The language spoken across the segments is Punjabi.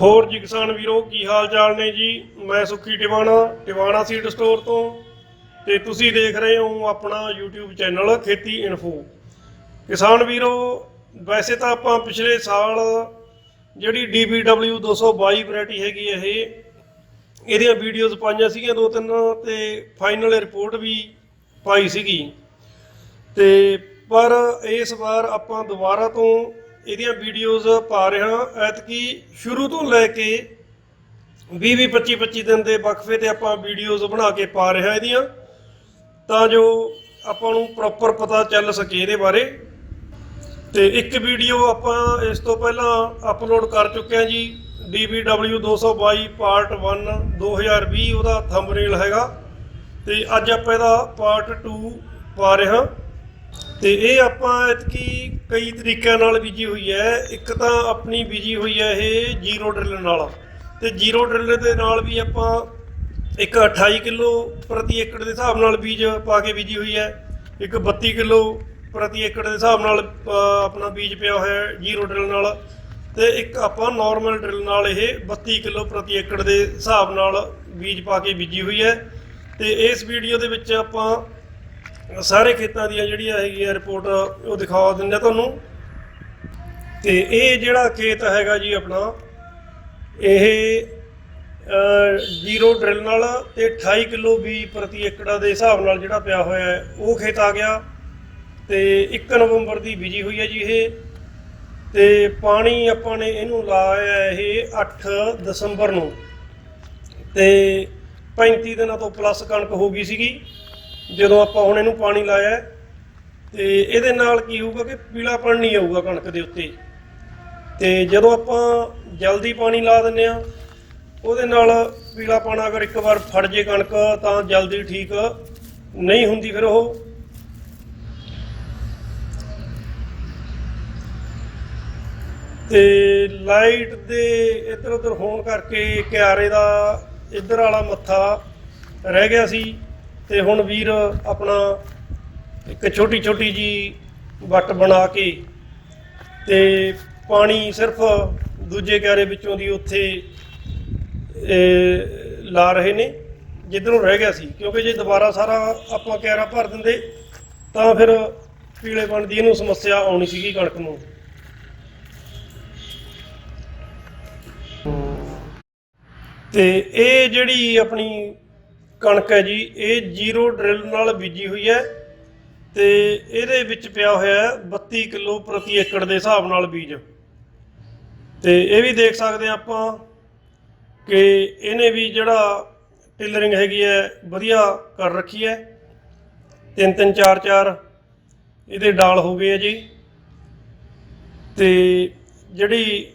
ਹੋਰ ਜੀ ਕਿਸਾਨ ਵੀਰੋ, ਕੀ ਹਾਲ ਚਾਲ ਨੇ ਜੀ? ਮੈਂ ਸੁੱਖੀ ਟਿਵਾਣਾ ਟਿਵਾਣਾ ਸੀਡ ਸਟੋਰ ਤੋਂ। ਤੇ ਤੁਸੀਂ ਦੇਖ ਰਹੇ ਹੋ ਆਪਣਾ YouTube ਚੈਨਲ, ਖੇਤੀ ਇਨਫੋ ਕਿਸਾਨ ਵੀਰੋ, ਵੈਸੇ ਤਾਂ ਆਪਾਂ ਪਿਛਲੇ ਸਾਲ ਜਿਹੜੀ DBW 222 ਵੈਰਾਈਟੀ ਹੈਗੀ ਇਹ, ਇਹਦੀਆਂ ਵੀਡੀਓਜ਼ ਪਾਈਆਂ ਸੀਗੀਆਂ ਦੋ ਤਿੰਨ, ਤੇ ਫਾਈਨਲ ਰਿਪੋਰਟ ਵੀ ਪਾਈ ਸੀਗੀ। ਤੇ ਪਰ ਇਸ ਵਾਰ ਆਪਾਂ ਦੁਬਾਰਾ ਤੋਂ ਇਹਦੀਆਂ ਵੀਡੀਓਜ਼ ਪਾ ਰਹੇ ਹਾਂ। ਐਤਕੀ ਸ਼ੁਰੂ ਤੋਂ ਲੈ ਕੇ 20 20 25 25 ਦਿਨ ਦੇ ਵਕਫੇ ਤੇ ਆਪਾਂ ਵੀਡੀਓਜ਼ ਬਣਾ ਕੇ ਪਾ ਰਹੇ ਹਾਂ ਇਹਦੀਆਂ। ਤਾਂ ਜੋ ਆਪਾਂ ਨੂੰ ਪ੍ਰੋਪਰ ਪਤਾ ਚੱਲ ਸਕੇ ਇਹਦੇ ਬਾਰੇ। ਤੇ ਇੱਕ ਵੀਡੀਓ ਆਪਾਂ ਇਸ ਤੋਂ ਪਹਿਲਾਂ ਅਪਲੋਡ ਕਰ ਚੁੱਕੇ ਹਾਂ ਜੀ। DBW 222 ਪਾਰਟ 1 2020 ਉਹਦਾ ਥੰਬਨੇਲ ਹੈਗਾ। ਤੇ ਅੱਜ ਆਪਾਂ ਇਹਦਾ ਪਾਰਟ 2 ਪਾ ਰਹੇ ਹਾਂ। ਤੇ ਇਹ ਆਪਾਂ ਇਤਕੀ ਕਈ ਤਰੀਕਿਆਂ ਨਾਲ ਬੀਜੀ ਹੋਈ ਹੈ। ਇੱਕ ਤਾਂ ਆਪਣੀ ਬੀਜੀ ਹੋਈ ਹੈ ਇਹ ਜ਼ੀਰੋ ਡਰਿਲ ਨਾਲ ਤੇ ਜ਼ੀਰੋ ਡਰਿਲ ਦੇ ਨਾਲ ਵੀ ਆਪਾਂ ਇੱਕ 28 ਕਿਲੋ ਪ੍ਰਤੀ ਏਕੜ ਦੇ ਹਿਸਾਬ ਨਾਲ ਬੀਜ ਪਾ ਕੇ ਬੀਜੀ ਹੋਈ ਹੈ। ਇੱਕ 32 ਕਿਲੋ ਪ੍ਰਤੀ ਏਕੜ ਦੇ ਹਿਸਾਬ ਨਾਲ ਆਪਣਾ ਬੀਜ ਪਿਆ ਹੋਇਆ ਹੈ ਜ਼ੀਰੋ ਡਰਿਲ ਨਾਲ। ਤੇ ਇੱਕ ਆਪਾਂ ਨਾਰਮਲ ਡਰਿਲ ਨਾਲ ਇਹ 32 ਕਿਲੋ ਪ੍ਰਤੀ ਏਕੜ ਦੇ ਹਿਸਾਬ ਨਾਲ ਬੀਜ ਪਾ ਕੇ ਬੀਜੀ ਹੋਈ ਹੈ। ਤੇ ਇਸ ਵੀਡੀਓ ਦੇ ਵਿੱਚ ਆਪਾਂ ਸਾਰੇ ਖੇਤਾਂ ਦੀਆਂ ਜਿਹੜੀਆਂ ਹੈਗੀਆਂ ਰਿਪੋਰਟ ਉਹ ਦਿਖਾ ਦਿੰਦੇ ਆ ਤੁਹਾਨੂੰ। ਤੇ ਇਹ ਜਿਹੜਾ ਖੇਤ ਹੈਗਾ ਜੀ ਆਪਣਾ, ਇਹ ਜ਼ੀਰੋ ਡਰਿਲ ਨਾਲ ਤੇ 28 ਕਿਲੋ ਬੀ ਪ੍ਰਤੀ ਏਕੜਾ ਦੇ ਹਿਸਾਬ ਨਾਲ ਜਿਹੜਾ ਪਿਆ ਹੋਇਆ ਹੈ, ਉਹ ਖੇਤ ਆ ਗਿਆ। ਤੇ 1 ਨਵੰਬਰ ਦੀ ਬੀਜੀ ਹੋਈ ਹੈ ਜੀ ਇਹ। ਤੇ ਪਾਣੀ ਆਪਾਂ ਨੇ ਇਹਨੂੰ ਲਾਇਆ ਇਹ 8 ਦਸੰਬਰ ਨੂੰ। ਤੇ 35 ਦਿਨਾਂ ਤੋਂ ਪਲੱਸ ਕਣਕ ਹੋ ਗਈ ਸੀਗੀ। ਜਦੋਂ ਆਪਾਂ ਹੁਣ ਇਹਨੂੰ ਪਾਣੀ ਲਾਇਆ ਹੈ, ਤੇ ਇਹਦੇ ਨਾਲ ਕੀ ਹੋਊਗਾ ਕਿ ਪੀਲਾਪਣ ਨਹੀਂ ਆਊਗਾ ਕਣਕ ਦੇ ਉੱਤੇ। ਤੇ ਜਦੋਂ ਆਪਾਂ ਜਲਦੀ ਪਾਣੀ ਲਾ ਦਿੰਨੇ ਆ ਉਹਦੇ ਨਾਲ ਪੀਲਾਪਣ ਅਗਰ ਇੱਕ ਵਾਰ ਫੜ ਜੇ ਕਣਕ ਤਾਂ ਜਲਦੀ ਠੀਕ ਨਹੀਂ ਹੁੰਦੀ ਫਿਰ ਉਹ। ਤੇ ਲਾਈਟ ਦੇ ਇੱਧਰ ਉੱਧਰ ਹੋਣ ਕਰਕੇ ਕਿਆਰੇ ਦਾ ਇੱਧਰ ਵਾਲਾ ਮੱਥਾ ਰਹਿ ਗਿਆ ਸੀ। ਤੇ ਹੁਣ ਵੀਰ ਆਪਣਾ ਇੱਕ ਛੋਟੀ ਛੋਟੀ ਜੀ ਵੱਟ ਬਣਾ ਕੇ ਤੇ ਪਾਣੀ ਸਿਰਫ ਦੂਜੇ ਕਿਆਰੇ ਵਿੱਚੋਂ ਦੀ ਉੱਥੇ ਲਾ ਰਹੇ ਨੇ, ਜਿੱਧਰੋਂ ਰਹਿ ਗਿਆ ਸੀ। ਕਿਉਂਕਿ ਜੇ ਦੁਬਾਰਾ ਸਾਰਾ ਆਪਾਂ ਕਿਆਰਾ ਭਰ ਦਿੰਦੇ, ਤਾਂ ਫਿਰ ਪੀਲੇਪਣ ਦੀ ਇਹਨੂੰ ਸਮੱਸਿਆ ਆਉਣੀ ਸੀਗੀ ਕਣਕ ਨੂੰ। ਤੇ ਇਹ ਜਿਹੜੀ ਆਪਣੀ ਕਣਕ ਹੈ ਜੀ, ਇਹ ਜ਼ੀਰੋ ਡਰਿਲ ਨਾਲ ਬੀਜੀ ਹੋਈ ਹੈ ਤੇ ਇਹਦੇ ਵਿੱਚ ਪਿਆ ਹੋਇਆ ਹੈ 32 ਕਿਲੋ ਪ੍ਰਤੀ ਏਕੜ ਦੇ ਹਿਸਾਬ ਨਾਲ ਬੀਜ। ਤੇ ਇਹ ਵੀ ਦੇਖ ਸਕਦੇ ਹਾਂ ਆਪਾਂ ਕਿ ਇਹਨੇ ਵੀ ਜਿਹੜਾ ਟਿਲਰਿੰਗ ਹੈਗੀ ਹੈ, ਵਧੀਆ ਕਰ ਰੱਖੀ ਹੈ। ਤਿੰਨ ਤਿੰਨ, ਚਾਰ ਚਾਰ ਇਹਦੇ ਡਾਲ ਹੋ ਗਏ ਆ ਜੀ। ਤੇ ਜਿਹੜੀ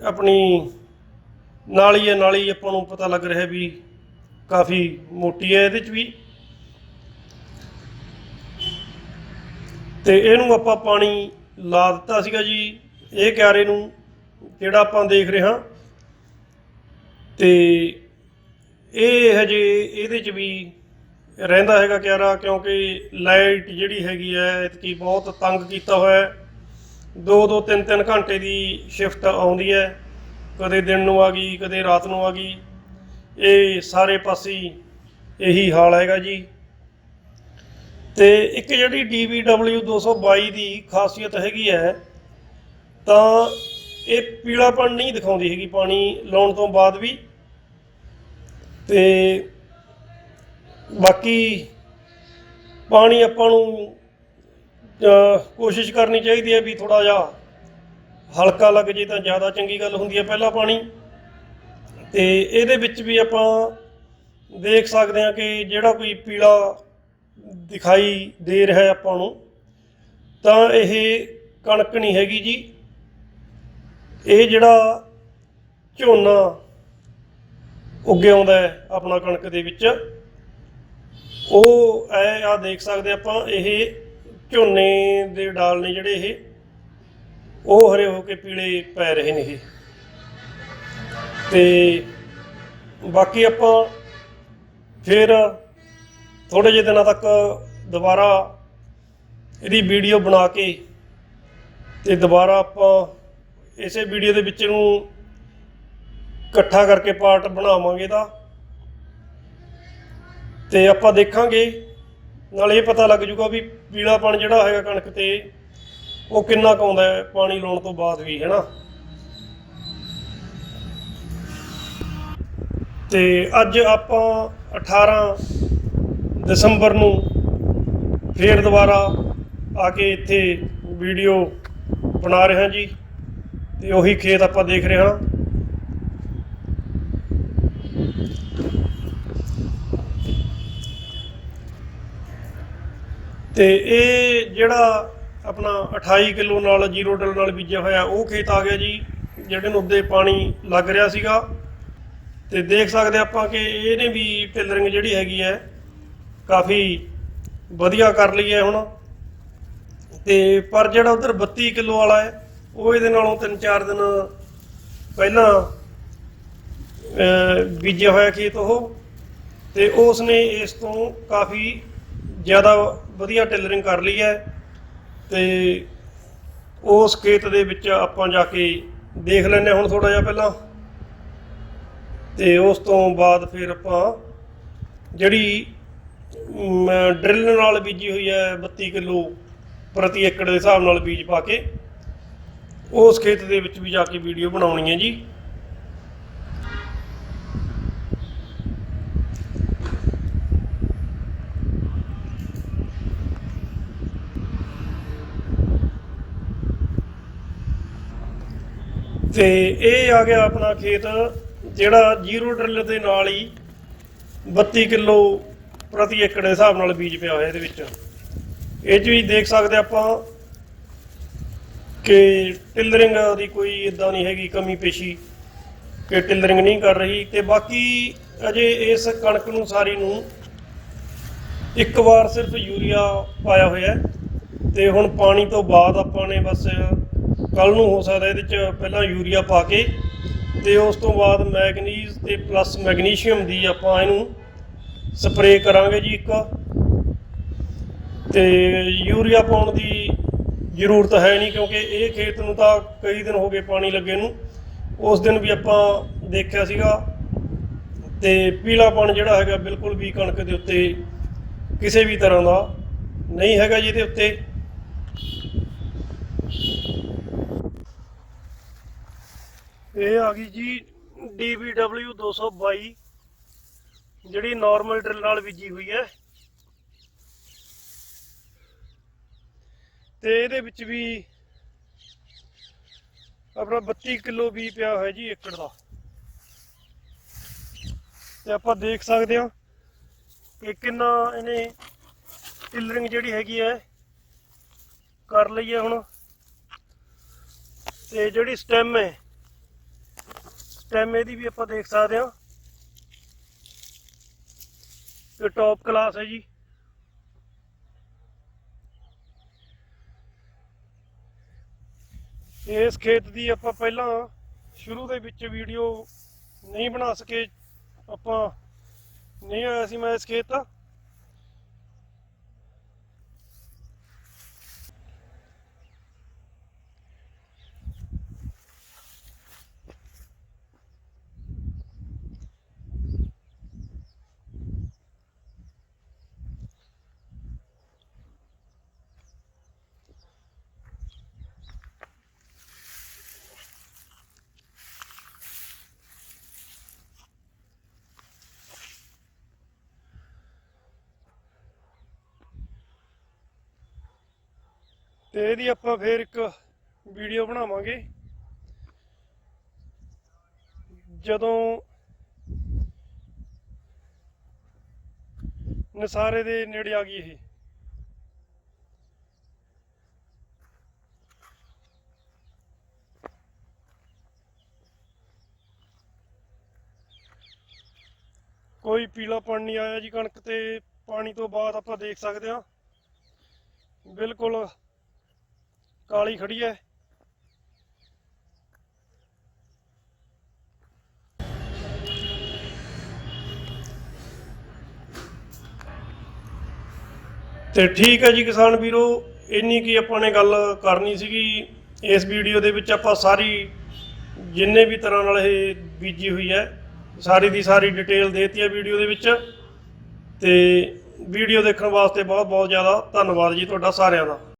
ਆਪਣੀ ਨਾਲੀ ਹੈ, ਨਾਲੀ ਆਪਾਂ ਨੂੰ ਪਤਾ ਲੱਗ ਰਿਹਾ ਵੀ ਕਾਫੀ ਮੋਟੀ ਹੈ ਇਹਦੇ ਚ ਵੀ। ਤੇ ਇਹਨੂੰ ਆਪਾਂ ਪਾਣੀ ਲਾ ਦਿੱਤਾ ਸੀਗਾ ਜੀ, ਇਹ ਕਿਆਰੇ ਨੂੰ ਜਿਹੜਾ ਆਪਾਂ ਦੇਖ ਰਹੇ ਹਾਂ। ਤੇ ਇਹ ਹਜੇ ਇਹਦੇ ਚ ਵੀ ਰਹਿੰਦਾ ਹੈਗਾ ਕਿਆਰਾ, ਕਿਉਂਕਿ ਲਾਈਟ ਜਿਹੜੀ ਹੈਗੀ ਹੈ ਇਤਕੀ ਬਹੁਤ ਤੰਗ ਕੀਤਾ ਹੋਇਆ ਹੈ। ਦੋ ਦੋ, ਤਿੰਨ ਤਿੰਨ ਘੰਟੇ ਦੀ ਸ਼ਿਫਟ ਆਉਂਦੀ ਹੈ। ਕਦੇ ਦਿਨ ਨੂੰ ਆ ਗਈ, ਕਦੇ ਰਾਤ ਨੂੰ ਆ ਗਈ। ਇਹ ਸਾਰੇ ਪਾਸੇ ਇਹੀ ਹਾਲ ਹੈਗਾ ਜੀ। ਤੇ ਇੱਕ ਜਿਹੜੀ DBW 222 ਦੀ ਖਾਸੀਅਤ ਹੈਗੀ ਹੈ, ਤਾਂ ਇਹ ਪੀਲਾਪਣ ਨਹੀਂ ਦਿਖਾਉਂਦੀ ਹੈਗੀ, ਪਾਣੀ ਲਾਉਣ ਤੋਂ ਬਾਅਦ ਵੀ। ਤੇ ਬਾਕੀ ਪਾਣੀ ਆਪਾਂ ਨੂੰ ਕੋਸ਼ਿਸ਼ ਕਰਨੀ ਚਾਹੀਦੀ ਹੈ ਵੀ ਥੋੜਾ ਜਿਹਾ ਹਲਕਾ ਲੱਗ ਜੇ ਤਾਂ ਜ਼ਿਆਦਾ ਚੰਗੀ ਗੱਲ ਹੁੰਦੀ ਹੈ, ਪਹਿਲਾ ਪਾਣੀ। ਤੇ ਇਹਦੇ ਵਿੱਚ ਵੀ ਆਪਾਂ ਦੇਖ ਸਕਦੇ ਹਾਂ ਕਿ ਜਿਹੜਾ ਕੋਈ ਪੀਲਾ ਦਿਖਾਈ ਦੇ ਰਿਹਾ ਆਪਾਂ ਨੂੰ, ਤਾਂ ਇਹ ਕਣਕ ਨਹੀਂ ਹੈਗੀ ਜੀ। ਇਹ ਜਿਹੜਾ ਝੋਨਾ ਉੱਗੇ ਆਉਂਦਾ ਹੈ ਆਪਣਾ ਕਣਕ ਦੇ ਵਿੱਚ, ਉਹ ਐ ਆ ਦੇਖ ਸਕਦੇ ਆਪਾਂ, ਇਹ ਝੋਨੇ ਦੇ ਡਾਲ ਨੇ ਜਿਹੜੇ ਇਹ, ਉਹ ਹਰੇ ਹੋ ਕੇ ਪੀਲੇ ਪੈ ਰਹੇ ਨੇ ਇਹ। ਤੇ ਬਾਕੀ ਆਪਾਂ ਫਿਰ ਥੋੜੇ ਜਿਹੇ ਦਿਨਾਂ ਤੱਕ ਦੁਬਾਰਾ ਇਹਦੀ ਵੀਡੀਓ ਬਣਾ ਕੇ ਤੇ ਦੁਬਾਰਾ ਆਪਾਂ ਇਸੇ ਵੀਡੀਓ ਦੇ ਵਿੱਚ ਨੂੰ ਇਕੱਠਾ ਕਰਕੇ ਪਾਰਟ ਬਣਾਵਾਂਗੇ ਦਾ ਤੇ ਆਪਾਂ ਦੇਖਾਂਗੇ, ਨਾਲ ਇਹ ਪਤਾ ਲੱਗ ਜੂਗਾ ਵੀ ਪੀਲਾਪਣ ਜਿਹੜਾ ਹੈਗਾ ਕਣਕ ਤੇ, ਉਹ ਕਿੰਨਾ ਕੁ ਆਉਂਦਾ ਹੈ ਪਾਣੀ ਲਾਉਣ ਤੋਂ ਬਾਅਦ ਵੀ ਹੈਨਾ ਤੇ ਅੱਜ ਆਪਾਂ 18 ਦਸੰਬਰ ਨੂੰ ਫੇਰ ਦੁਬਾਰਾ ਆ ਕੇ ਇੱਥੇ ਵੀਡੀਓ ਬਣਾ ਰਹੇ ਹਾਂ ਜੀ ਤੇ ਉਹੀ ਖੇਤ ਆਪਾਂ ਦੇਖ ਰਹੇ ਹਾਂ। ਤੇ ਇਹ ਜਿਹੜਾ ਆਪਣਾ 28 ਕਿਲੋ ਨਾਲ ਜ਼ੀਰੋ ਡਲ ਨਾਲ ਬੀਜਿਆ ਹੋਇਆ, ਉਹ ਖੇਤ ਆ ਗਿਆ ਜੀ ਜਿਹੜੇ ਨੂੰ ਉੱਤੇ ਪਾਣੀ ਲੱਗ ਰਿਹਾ ਸੀਗਾ। ਤੇ ਦੇਖ ਸਕਦੇ ਆਪਾਂ ਕਿ ਇਹਨੇ ਵੀ ਟਿਲਰਿੰਗ ਜਿਹੜੀ ਹੈਗੀ ਹੈ ਕਾਫੀ ਵਧੀਆ ਕਰ ਲਈ ਹੈ ਹੁਣ। ਤੇ ਪਰ ਜਿਹੜਾ ਉਧਰ 32 ਕਿਲੋ ਵਾਲਾ ਹੈ, ਉਹ ਇਹਦੇ ਨਾਲੋਂ 3-4 ਦਿਨ ਪਹਿਲਾਂ ਬੀਜਿਆ ਹੋਇਆ ਖੇਤ ਉਹ। ਤੇ ਉਸ ਨੇ ਇਸ ਤੋਂ ਕਾਫੀ ਜ਼ਿਆਦਾ ਵਧੀਆ ਟਿਲਰਿੰਗ ਕਰ ਲਈ ਹੈ। ਤੇ ਉਸ ਖੇਤ ਦੇ ਵਿੱਚ ਆਪਾਂ ਜਾ ਕੇ ਦੇਖ ਲੈਂਦੇ ਹਾਂ ਹੁਣ ਥੋੜਾ ਜਿਹਾ ਪਹਿਲਾਂ। ਤੇ ਉਸ ਤੋਂ ਬਾਅਦ ਫਿਰ ਆਪਾਂ ਜਿਹੜੀ ਡਰਿਲ ਨਾਲ ਬੀਜੀ ਹੋਈ ਹੈ 32 ਕਿਲੋ ਪ੍ਰਤੀ ਏਕੜ ਦੇ ਹਿਸਾਬ ਨਾਲ ਬੀਜ ਪਾ ਕੇ, ਉਸ ਖੇਤ ਦੇ ਵਿੱਚ ਵੀ ਜਾ ਕੇ ਵੀਡੀਓ ਬਣਾਉਣੀ ਹੈ ਜੀ। ਤੇ ਇਹ ਆ ਗਿਆ ਆਪਣਾ ਖੇਤ। ਜਿਹੜਾ ਜ਼ੀਰੋ ਡਰਿਲ ਦੇ ਨਾਲ ਹੀ 32 ਕਿਲੋ ਪ੍ਰਤੀ ਏਕੜ ਦੇ ਹਿਸਾਬ ਨਾਲ ਬੀਜ ਪਿਆ ਹੋਇਆ ਇਹਦੇ ਵਿੱਚ। ਇਹ 'ਚ ਵੀ ਦੇਖ ਸਕਦੇ ਆਪਾਂ ਕਿ ਟਿਲਰਿੰਗ ਦੀ ਕੋਈ ਇਦਾਂ ਨਹੀਂ ਹੈਗੀ ਕਮੀ ਪੇਸ਼ੀ ਕਿ ਟਿਲਰਿੰਗ ਨਹੀਂ ਕਰ ਰਹੀ ਤੇ ਬਾਕੀ ਅਜੇ ਇਸ ਕਣਕ ਨੂੰ, ਸਾਰੀ ਨੂੰ ਇੱਕ ਵਾਰ ਸਿਰਫ ਯੂਰੀਆ ਪਾਇਆ ਹੋਇਆ ਹੈ ਤੇ ਹੁਣ ਪਾਣੀ ਤੋਂ ਬਾਅਦ ਆਪਾਂ ਨੇ ਬਸ ਕੱਲ ਨੂੰ ਹੋ ਸਕਦਾ ਇਹਦੇ ਚ ਪਹਿਲਾਂ ਯੂਰੀਆ ਪਾ ਕੇ ਤੇ ਉਸ ਤੋਂ ਬਾਅਦ ਮੈਗਨੀਜ਼ ਤੇ ਪਲੱਸ ਮੈਗਨੀਸ਼ੀਅਮ ਦੀ ਆਪਾਂ ਇਹਨੂੰ ਸਪਰੇਅ ਕਰਾਂਗੇ ਜੀ ਇੱਕ। ਤੇ ਯੂਰੀਆ ਪਾਉਣ ਦੀ ਜ਼ਰੂਰਤ ਹੈ ਨਹੀਂ ਕਿਉਂਕਿ ਇਹ ਖੇਤ ਨੂੰ ਤਾਂ ਕਈ ਦਿਨ ਹੋ ਗਏ ਪਾਣੀ ਲੱਗੇ ਨੂੰ। ਉਸ ਦਿਨ ਵੀ ਆਪਾਂ ਦੇਖਿਆ ਸੀਗਾ। ਤੇ ਪੀਲਾਪਣ ਜਿਹੜਾ ਹੈਗਾ ਬਿਲਕੁਲ ਵੀ ਕਣਕ ਦੇ ਉੱਤੇ ਕਿਸੇ ਵੀ ਤਰ੍ਹਾਂ ਦਾ ਨਹੀਂ ਹੈਗਾ ਜੀ ਇਹਦੇ ਉੱਤੇ। ਇਹ ਆ ਗਈ ਜੀ DBW 222 ਜਿਹੜੀ ਨਾਰਮਲ ਡਰਿਲ ਨਾਲ ਬੀਜੀ ਹੋਈ ਹੈ। ਤੇ ਇਹਦੇ ਵਿੱਚ ਵੀ ਆਪਣਾ 32 ਕਿਲੋ ਵੀ ਪਿਆ ਹੋਇਆ ਜੀ ਏਕੜ ਦਾ। ਤੇ ਆਪਾਂ ਦੇਖ ਸਕਦੇ ਹਾਂ ਕਿ ਕਿੰਨਾ ਇਹਨੇ ਟਿਲਰਿੰਗ ਜਿਹੜੀ ਹੈਗੀ ਹੈ ਕਰ ਲਈ ਹੈ ਹੁਣ। ਤੇ ਜਿਹੜੀ ਸਟੈਮ ਹੈ ਸਟੈਮ ਇਹਦੀ ਵੀ ਆਪਾਂ ਦੇਖ ਸਕਦੇ ਹਾਂ। ਤੇ ਟੌਪ ਕਲਾਸ ਹੈ ਜੀ। ਇਸ ਖੇਤ ਦੀ ਆਪਾਂ ਪਹਿਲਾਂ ਸ਼ੁਰੂ ਦੇ ਵਿੱਚ ਵੀਡੀਓ ਨਹੀਂ ਬਣਾ ਸਕੇ। ਆਪਾਂ ਨਹੀਂ ਆਇਆ ਸੀ ਮੈਂ ਇਸ ਖੇਤ ਦਾ। ਤੇ ਇਹਦੀ ਆਪਾਂ ਫੇਰ ਇੱਕ ਵੀਡੀਓ ਬਣਾਵਾਂਗੇ। ਜਦੋਂ ਨਸਾਰੇ ਦੇ ਨੇੜੇ ਆ ਗਈ ਇਹ। ਕੋਈ ਪੀਲਾਪਣ ਨਹੀਂ ਆਇਆ ਜੀ ਕਣਕ ਤੇ, ਪਾਣੀ ਤੋਂ ਬਾਅਦ ਆਪਾਂ ਦੇਖ ਸਕਦੇ ਹਾਂ। ਬਿਲਕੁਲ ਕਾਲੀ ਖੜੀ ਹੈ ਤੇ ਠੀਕ ਹੈ ਜੀ ਕਿਸਾਨ ਵੀਰੋ, ਇੰਨੀ ਕੀ ਆਪਾਂ ਨੇ ਗੱਲ ਕਰਨੀ ਸੀਗੀ, ਇਸ ਵੀਡੀਓ ਦੇ ਵਿੱਚ ਆਪਾਂ ਸਾਰੀ ਜਿੰਨੇ ਵੀ ਤਰ੍ਹਾਂ ਨਾਲ ਇਹ ਬੀਜੀ ਹੋਈ ਹੈ ਸਾਰੀ ਦੀ ਸਾਰੀ ਡਿਟੇਲ ਦੇਤੀ ਹੈ ਵੀਡੀਓ ਦੇ ਵਿੱਚ। ਤੇ ਵੀਡੀਓ ਦੇਖਣ ਵਾਸਤੇ ਬਹੁਤ ਬਹੁਤ ਜ਼ਿਆਦਾ ਧੰਨਵਾਦ ਜੀ ਤੁਹਾਡਾ ਸਾਰਿਆਂ ਦਾ।